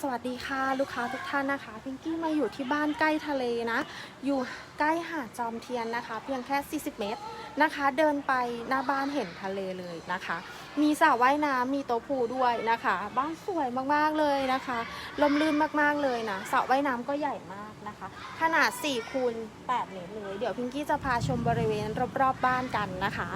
สวัสดีค่ะลูกค้าทุกท่านนะคะ พิงกี้มาอยู่ที่บ้านใกล้ทะเลนะ อยู่ใกล้หาดจอมเทียนนะคะ เพียงแค่ 40 เมตรนะคะ เดินไปหน้าบ้านเห็นทะเลเลยนะคะ มีสระว่ายน้ำมีโต๊ะพูด้วยนะคะ บ้านสวยมากๆเลยนะคะลมลื่นมากๆเลยนะสระว่ายน้ำก็ใหญ่มากนะคะ ขนาด4คูณ8เมตรเลย เดี๋ยวพิงกี้จะพาชมบริเวณรอบๆบ้านกันนะคะ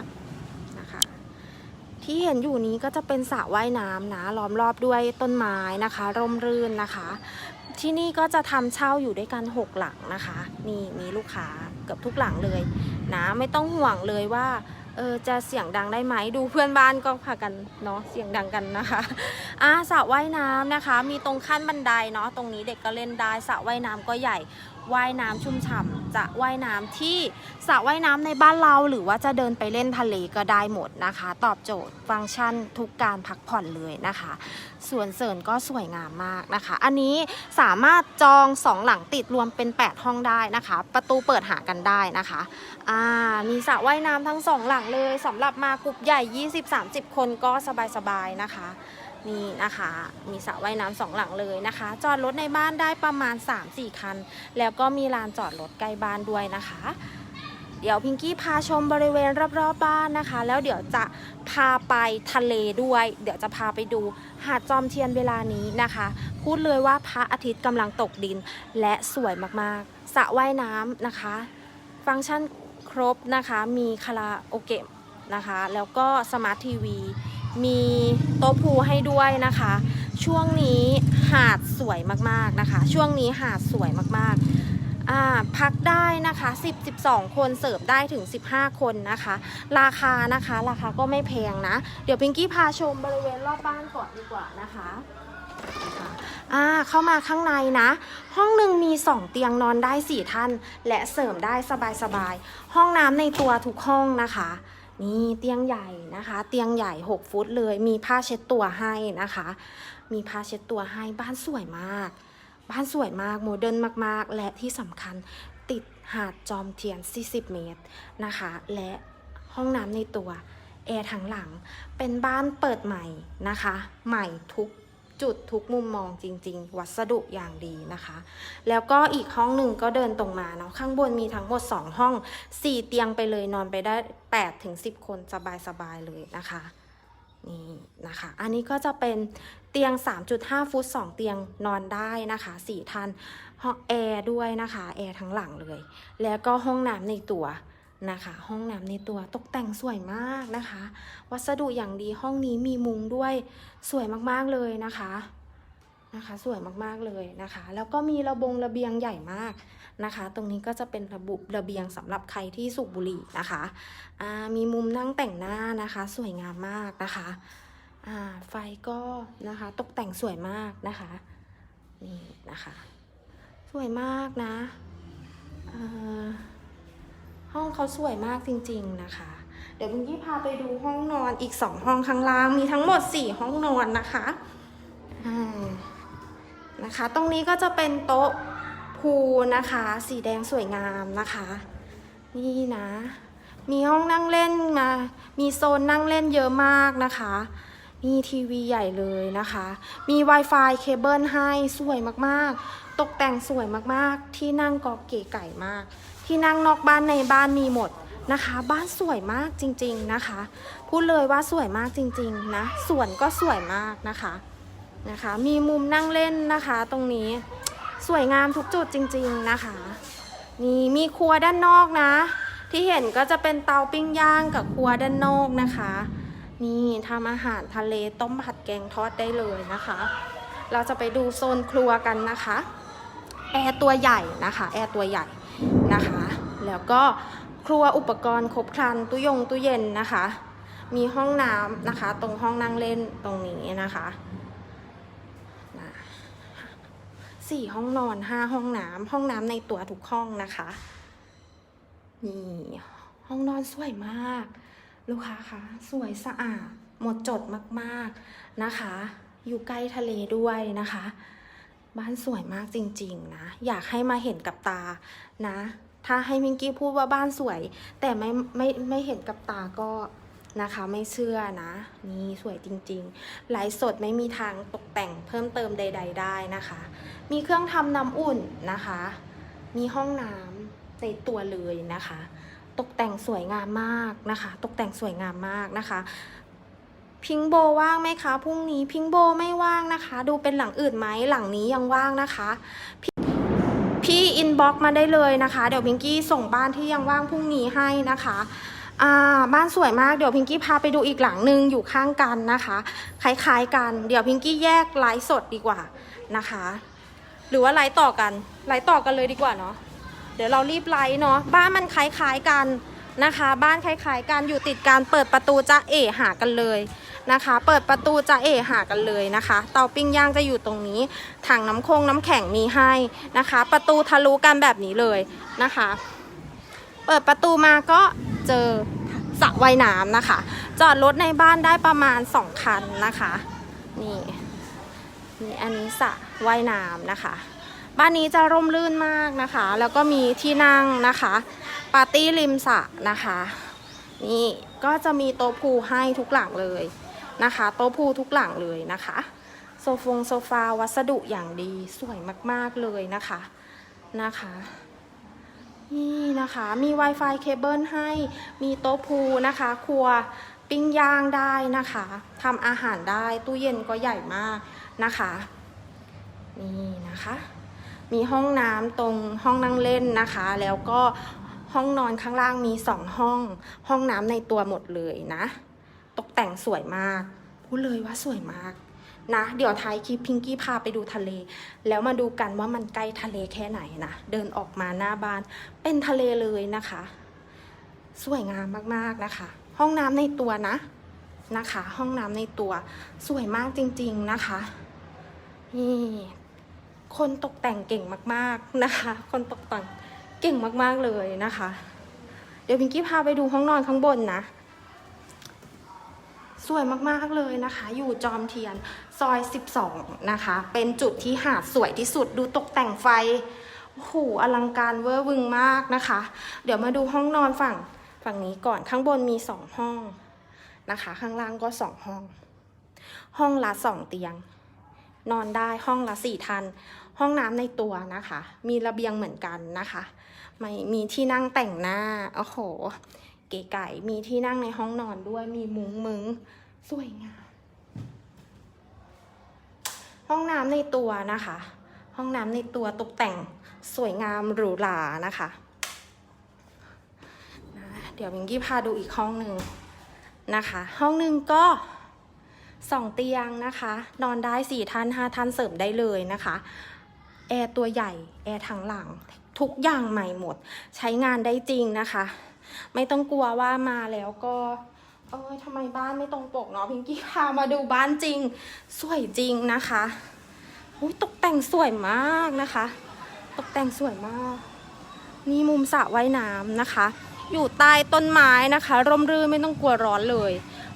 ที่เห็นอยู่นี้ก็จะเป็นสระว่ายน้ำนะล้อมรอบด้วยต้นไม้นะคะ ร่มรื่นนะคะ ที่นี่ก็จะทำเช่าอยู่ด้วยกัน 6 หลังนะคะ นี่มีลูกค้าเกือบทุกหลังเลยนะไม่ต้องห่วงเลยว่าเออจะเสียงดังได้ไหมดูเพื่อนบ้านก็พากันเนาะเสียงดังกันนะคะอ่าสระว่ายน้ำนะคะ มีตรงขั้นบันไดเนาะตรงนี้เด็กก็เล่นได้สระว่ายน้ำก็ใหญ่ ว่ายน้ำชุ่มฉ่ำจะว่ายน้ำที่สระว่ายน้ำในบ้านเรา หรือว่าจะเดินไปเล่นทะเลก็ได้หมดนะคะ ตอบโจทย์ฟังก์ชันทุกการพักผ่อนเลยนะคะส่วนเสริญก็สวยงามมากนะคะ อันนี้สามารถจองสองหลังติดรวมเป็น 8 ห้องได้นะคะ ประตูเปิดหากันได้นะคะอ่ามีสระว่ายน้ำทั้งสองหลังเลยสำหรับมากลุ่มใหญ่ 20-30 คนก็สบายๆนะคะนี่นะคะ มีสระว่ายน้ำสองหลังเลยนะคะ จอดรถในบ้านได้ประมาณ 3-4 คัน แล้วก็มีลานจอดรถใกล้บ้านด้วยนะคะ เดี๋ยวพิงกี้พาชมบริเวณรอบๆบบ้านนะคะ แล้วเดี๋ยวจะพาไปทะเลด้วย เดี๋ยวจะพาไปดูหาดจอมเทียนเวลานี้นะคะ พูดเลยว่าพระอาทิตย์กำลังตกดินและสวยมากๆสระว่ายน้ำนะคะ ฟังก์ชันครบนะคะ มีคาราโอเกะนะคะ แล้วก็สมาร์ททีวี มีโต๊ะพูให้ด้วยนะคะ ช่วงนี้หาดสวยมากๆนะคะ ช่วงนี้หาดสวยมากๆอ่าพักได้นะคะ 10 12 คนเสิร์ฟได้ถึง 15 คนนะคะ ราคานะคะราคาก็ไม่แพงนะ เดี๋ยวพิงกี้พาชมบริเวณรอบบ้านก่อนดีกว่านะคะอ่าเข้ามาข้างในนะ ห้องหนึ่งมี 2 เตียงนอนได้ 4 ท่าน และเสริมได้สบายๆห้องน้ำในตัวทุกห้องนะคะ นี่เตียงใหญ่นะคะ เตียงใหญ่ 6 ฟุตเลย มีผ้าเช็ดตัวให้นะคะ มีผ้าเช็ดตัวให้บ้านสวยมาก บ้านสวยมากโมเดิร์นมากๆ และที่สำคัญติดหาดจอมเทียน 40 เมตรนะคะ และห้องน้ำในตัวแอร์ทั้งหลังเป็นบ้านเปิดใหม่นะคะ ใหม่ทุก จุดทุกมุมมองจริง ๆ วัสดุอย่างดีนะคะ แล้วก็อีกห้องหนึ่งก็เดินตรงมาเนาะข้างบนมีทั้งหมด 2 ห้อง 4 เตียงไปเลยนอนไปได้8ถึง10 คนสบายๆเลยนะคะนี่นะคะ อันนี้ก็จะเป็นเตียง 3.5 ฟุต 2 เตียงนอนได้นะคะ4ท่านห้องแอร์ด้วยนะคะ แอร์ทั้งหลังเลย แล้วก็ห้องน้ำในตัว นะคะ ห้องน้ำในตัวตกแต่งสวยมากนะคะ วัสดุอย่างดีห้องนี้มีมุงด้วยสวยมากๆเลยนะคะนะคะ สวยมากๆเลยนะคะ แล้วก็มีระบงระเบียงใหญ่มากนะคะ ตรงนี้ก็จะเป็นระบุระเบียงสำหรับใครที่สูบบุหรี่นะคะมีมุมนั่งแต่งหน้านะคะ สวยงามมากนะคะไฟก็นะคะตกแต่งสวยมากนะคะนี่นะคะ สวยมากนะ ห้องเขาสวยมากจริงๆนะคะ เดี๋ยวบุญยี่พาไปดูห้องนอนอีกสองห้องข้างล่างมีทั้งหมดสี่ห้องนอนนะคะนะคะ ตรงนี้ก็จะเป็นโต๊ะพูลนะคะ สีแดงสวยงามนะคะ นี่นะ มีห้องนั่งเล่นมา มีโซนนั่งเล่นเยอะมากนะคะมีทีวีใหญ่เลยนะคะ มี Wi-Fi เคเบิลให้สวยมากๆ ตกแต่งสวยมากๆ ที่นั่งก็เก๋ไก่มาก ที่นั่งนอกบ้านในบ้านมีหมดนะคะ บ้านสวยมากจริงๆนะคะ พูดเลยว่าสวยมากจริงๆนะสวนก็สวยมากนะคะนะคะ มีมุมนั่งเล่นนะคะ ตรงนี้สวยงามทุกจุดจริงๆนะคะนี่มีครัวด้านนอกนะ ที่เห็นก็จะเป็นเตาปิ้งย่างกับครัวด้านนอกนะคะ นี่ทำอาหารทะเลต้มผัดแกงทอดได้เลยนะคะ เราจะไปดูโซนครัวกันนะคะ แอร์ตัวใหญ่นะคะ แอร์ตัวใหญ่ นะคะ แล้วก็ครัวอุปกรณ์ครบครันตู้ยงตู้เย็นนะคะ มีห้องน้ำนะคะ ตรงห้องนั่งเล่นตรงนี้นะคะสี่ห้องนอนห้าห้องน้ำห้องน้ำในตัวทุกห้องนะคะนี่ห้องนอนสวยมาก ลูกค้าคะสวยสะอาดหมดจดมากๆนะคะ อยู่ใกล้ทะเลด้วยนะคะ บ้านสวยมากจริงๆนะ อยากให้มาเห็นกับตานะ ถ้าให้มิงกี้พูดว่าบ้านสวย แต่ไม่ไม่ไม่เห็นกับตาก็นะคะไม่เชื่อนะ นี่สวยจริงๆไลฟ์สดไม่มีทางตกแต่งเพิ่มเติมใด ๆ ได้นะคะ มีเครื่องทำน้ำอุ่นนะคะ มีห้องน้ำในตัวเลยนะคะ ตกแต่งสวยงามมากนะคะ ตกแต่งสวยงามมากนะคะ พิงโบว่างไหมคะพรุ่งนี้พิงโบไม่ว่างนะคะ ดูเป็นหลังอื่นไหมหลังนี้ยังว่างนะคะพี่พี่อินบ็อกมาได้เลยนะคะ เดี๋ยวพิงกี้ส่งบ้านที่ยังว่างพรุ่งนี้ให้นะคะอ่าบ้านสวยมากเดี๋ยวพิงกี้พาไปดูอีกหลังหนึ่งอยู่ข้างกันนะคะคล้ายๆกัน เดี๋ยวพิงกี้แยกไลฟ์สดดีกว่านะคะ หรือว่าไลฟ์ต่อกันไลฟ์ต่อกันเลยดีกว่าเนาะเดี๋ยวเรารีบไลฟ์เนาะบ้านมันคล้ายๆกันนะคะ บ้านคล้ายๆกันอยู่ติดกันเปิดประตูจะเอะหากันเลย นะคะ เปิดประตูจะเอะหากันเลยนะคะ เตาปิ้งย่างจะอยู่ตรงนี้ถังน้ำคงน้ำแข็งมีให้นะคะ ประตูทะลุกันแบบนี้เลยนะคะ เปิดประตูมาก็เจอสระว่ายน้ำนะคะ จอดรถในบ้านได้ประมาณ 2 คันนะคะนี่นี่อันนี้สระว่ายน้ำนะคะ บ้านนี้จะร่มรื่นมากนะคะ แล้วก็มีที่นั่งนะคะปาร์ตี้ริมสระนะคะ นี่ก็จะมีโต๊ะพูให้ทุกหลังเลย นะคะ โต๊ะพูทุกหลังเลยนะคะ โซฟงโซฟาวัสดุอย่างดีสวยมากๆเลยนะคะนะคะนี่นะคะมี Wi-Fi เคเบิลให้มีโต๊ะพูนะคะ ครัวปิ้งย่างได้นะคะทำอาหารได้ตู้เย็นก็ใหญ่มากนะคะนี่นะคะ มีห้องน้ำตรงห้องนั่งเล่นนะคะ แล้วก็ห้องนอนข้างล่างมีสองห้อง ห้องน้ำในตัวหมดเลยนะ แต่งสวยมาก พูดเลยว่าสวยมากนะเดี๋ยวท้ายคลิปพิงกี้พาไปดูทะเล แล้วมาดูกันว่ามันใกล้ทะเลแค่ไหนนะ เดินออกมาหน้าบ้านเป็นทะเลเลยนะคะ สวยงามมากๆนะคะ ห้องน้ำในตัวนะนะคะ ห้องน้ำในตัวสวยมากจริง ๆนะคะนี่คนตกแต่งเก่งมาก ๆนะคะ คนตกแต่งเก่งมากๆเลยนะคะ เดี๋ยวพิงกี้พาไปดูห้องนอนข้างบนนะ สวยมากๆเลยนะคะ อยู่จอมเทียนซอย 12 นะคะ เป็นจุดที่หาดสวยที่สุดดูตกแต่งไฟโอ้โหอลังการเวอร์วึงมากนะคะ เดี๋ยวมาดูห้องนอนฝั่งฝั่งนี้ก่อนข้างบนมีสองห้องนะคะ ข้างล่างก็สองห้อง ห้องละสองเตียง นอนได้ห้องละสี่ทัน ห้องน้ำในตัวนะคะ มีระเบียงเหมือนกันนะคะไม่มีที่นั่งแต่งหน้าโอ้โหเก๋ไก่มีที่นั่งในห้องนอนด้วยมีมุ้งมึง สวยงาม ห้องน้ำในตัวนะคะ ห้องน้ำในตัวตกแต่งสวยงามหรูหรานะคะนะเดี๋ยวมิงกี้พาดูอีกห้องหนึ่งนะคะ ห้องหนึ่งก็สองเตียงนะคะ นอนได้สี่ท่านห้าท่านเสริมได้เลยนะคะแอร์ตัวใหญ่แอร์ทางหลัง ทุกอย่างใหม่หมด ใช้งานได้จริงนะคะ ไม่ต้องกลัวว่ามาแล้วก็ เอ้ยทำไมบ้านไม่ตรงปกเนาะพิงกี้พามาดูบ้านจริง สวยจริงนะคะอุ้ยตกแต่งสวยมากนะคะ ตกแต่งสวยมาก นี่มุมสระว่ายน้ำนะคะ อยู่ใต้ต้นไม้นะคะ ร่มรื่นไม่ต้องกลัวร้อนเลย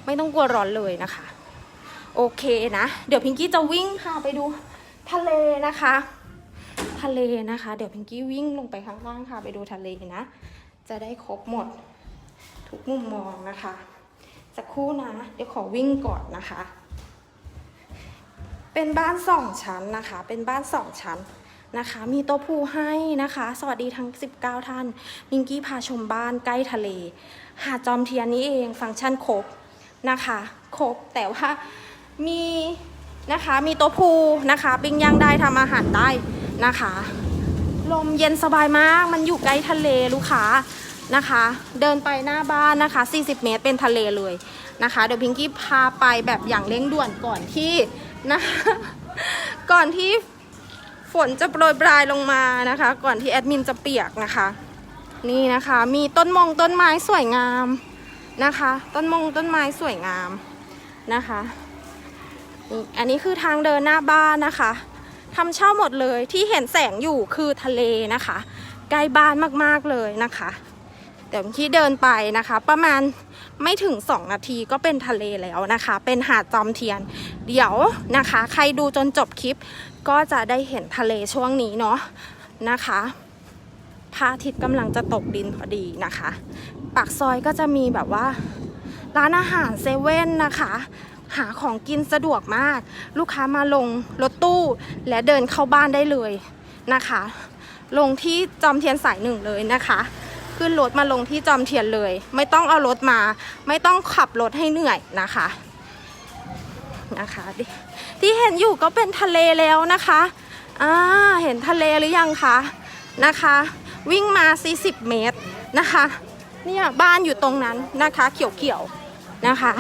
ไม่ต้องกลัวร้อนเลยนะคะ โอเคนะ เดี๋ยวพิงกี้จะวิ่งพาไปดูทะเลนะคะ ทะเลนะคะ เดี๋ยวพิงกี้วิ่งลงไปข้างล่างค่ะไปดูทะเลนะ จะได้ครบหมด ทุกมุมมองนะคะ สักครู่นะ เดี๋ยวขอวิ่งก่อนนะคะ เป็นบ้านสองชั้นนะคะ เป็นบ้านสองชั้นนะคะ มีโต๊ะพูลให้นะคะ สวัสดีทั้ง 19 ท่าน มิงกี้พาชมบ้านใกล้ทะเล หาดจอมเทียนนี้เอง ฟังก์ชันครบนะคะ ครบแต่ว่ามีนะคะมีโต๊ะพูลนะคะปิ้งย่างได้ทำอาหารได้นะคะ ลมเย็นสบายมากมันอยู่ใกล้ทะเลลูกค้า นะคะ เดินไปหน้าบ้านนะคะ 40 เมตรเป็นทะเลเลยนะคะ เดี๋ยวพิงกี้พาไปแบบอย่างเร่งด่วนก่อนที่นะคะก่อนที่ฝนจะโปรยปลายลงมานะคะ ก่อนที่แอดมินจะเปียกนะคะ นี่นะคะมีต้นมงต้นไม้สวยงามนะคะ ต้นมงต้นไม้สวยงามนะคะอันนี้คือทางเดินหน้าบ้านนะคะทำเช่าหมดเลยที่เห็นแสงอยู่คือทะเลนะคะ ใกล้บ้านมากๆเลยนะคะ เดี๋ยวที่เดินไปนะคะ ประมาณไม่ถึง 2 นาทีก็เป็นทะเลแล้วนะคะ เป็นหาดจอมเทียน เดี๋ยวนะคะ ใครดูจนจบคลิป ก็จะได้เห็นทะเลช่วงนี้เนาะนะคะพระอาทิตย์กำลังจะตกดินพอดีนะคะ ปากซอยก็จะมีแบบว่า ร้านอาหารเซเว่นนะคะ หาของกินสะดวกมาก ลูกค้ามาลงรถตู้ และเดินเข้าบ้านได้เลยนะคะ ลงที่จอมเทียนสายหนึ่งเลยนะคะ ขึ้นรถมาลงที่จอมเทียนเลย ไม่ต้องเอารถมา ไม่ต้องขับรถให้เหนื่อยนะคะนะคะที่ที่เห็นอยู่ก็เป็นทะเลแล้วนะคะอ่าเห็นทะเลหรือยังคะนะคะ วิ่งมา 40 เมตรนะคะเนี่ยบ้านอยู่ตรงนั้นนะคะเขียวๆนะคะ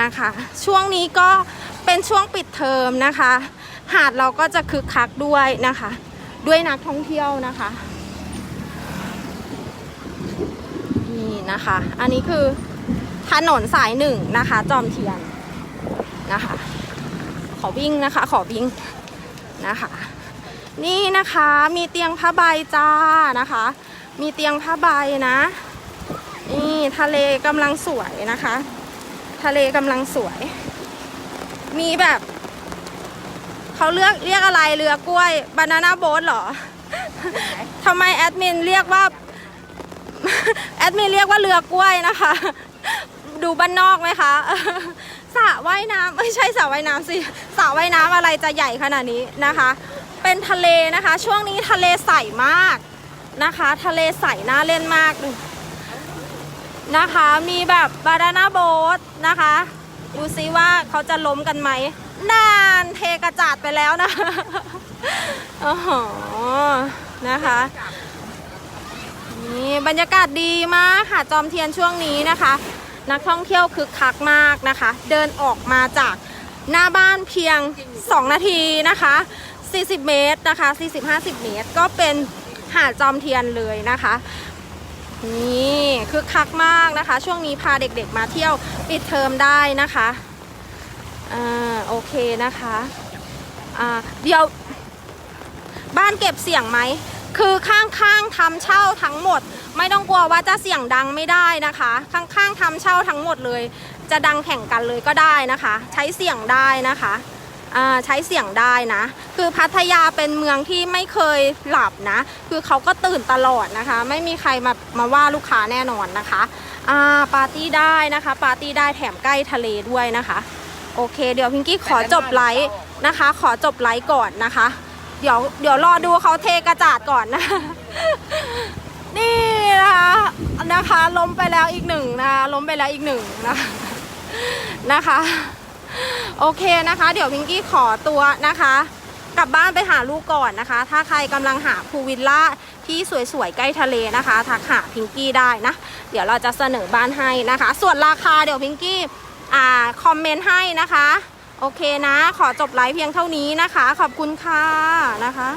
นะคะ ช่วงนี้ก็เป็นช่วงปิดเทอมนะคะ หาดเราก็จะคึกคักด้วยนะคะ ด้วยนักท่องเที่ยวนะคะ นี่นะคะ อันนี้คือถนนสายหนึ่งนะคะ จอมเทียนนะคะ ขอวิ่งนะคะ ขอวิ่งนะคะ นี่นะคะมีเตียงผ้าใบจ้านะคะ มีเตียงผ้าใบนะ นี่ทะเลกำลังสวยนะคะ ทะเลกำลังสวย มีแบบเขาเลือกเรียกอะไรเรือกล้วยบานาน่าโบ๊ทหรอทำไมแอดมินเรียกว่า แอดมินเรียกว่าเรือกล้วยนะคะ ดูบ้านนอกไหมคะสระว่ายน้ำไม่ใช่สระว่ายน้ำสิสระว่ายน้ำอะไรจะใหญ่ขนาดนี้นะคะ เป็นทะเลนะคะ ช่วงนี้ทะเลใสมากนะคะ ทะเลใสน่าเล่นมากดูนะคะ มีแบบบานาน่าโบ๊ทนะคะดูซิว่าเขาจะล้มกันไหมนานเทกระจาดไปแล้วนะโอ้โหนะคะ นี่บรรยากาศดีมากค่ะจอมเทียนช่วงนี้นะคะ นักท่องเที่ยวคึกคักมากนะคะ เดินออกมาจากหน้าบ้านเพียง 2 นาทีนะคะ 40 เมตรนะคะ 40-50 เมตร ก็เป็นหาดจอมเทียนเลยนะคะนี่คึกคักมากนะคะ ช่วงนี้พาเด็กๆมาเที่ยวปิดเทอมได้นะคะอ่าโอเคนะคะอ่าเดี๋ยวบ้านเก็บเสียงไหม คือข้างๆทำเช่าทั้งหมด ไม่ต้องกลัวว่าจะเสียงดังไม่ได้นะคะ ข้างๆทำเช่าทั้งหมดเลย จะดังแข่งกันเลยก็ได้นะคะ ใช้เสียงได้นะคะใช้เสียงได้นะ คือพัทยาเป็นเมืองที่ไม่เคยหลับนะ คือเขาก็ตื่นตลอดนะคะ ไม่มีใครมามาว่าลูกค้าแน่นอนนะคะาปาร์ตี้ได้นะคะ ปาร์ตี้ได้แถมใกล้ทะเลด้วยนะคะ โอเค เดี๋ยวพิงกี้ขอจบไลฟ์นะคะ ขอจบไลฟ์ก่อนนะคะ เดี๋ยวเดี๋ยวรอดูเขาเทกระจาดก่อนนะ นี่นะคะนะคะล้มไปแล้วอีกหนึ่งนะคะล้มไปแล้วอีกหนึ่งนะคะนะคะ โอเคนะคะ เดี๋ยวพิงกี้ขอตัวนะคะกลับบ้านไปหาลูกก่อนนะคะ ถ้าใครกำลังหาพูลวิลล่าที่สวยๆ ใกล้ทะเลนะคะ ทักหาพิงกี้ได้นะ เดี๋ยวเราจะเสนอบ้านให้นะคะ ส่วนราคาเดี๋ยวพิงกี้อ่าคอมเมนต์ให้นะคะ โอเคนะ ขอจบไลฟ์เพียงเท่านี้นะคะ ขอบคุณค่ะนะคะ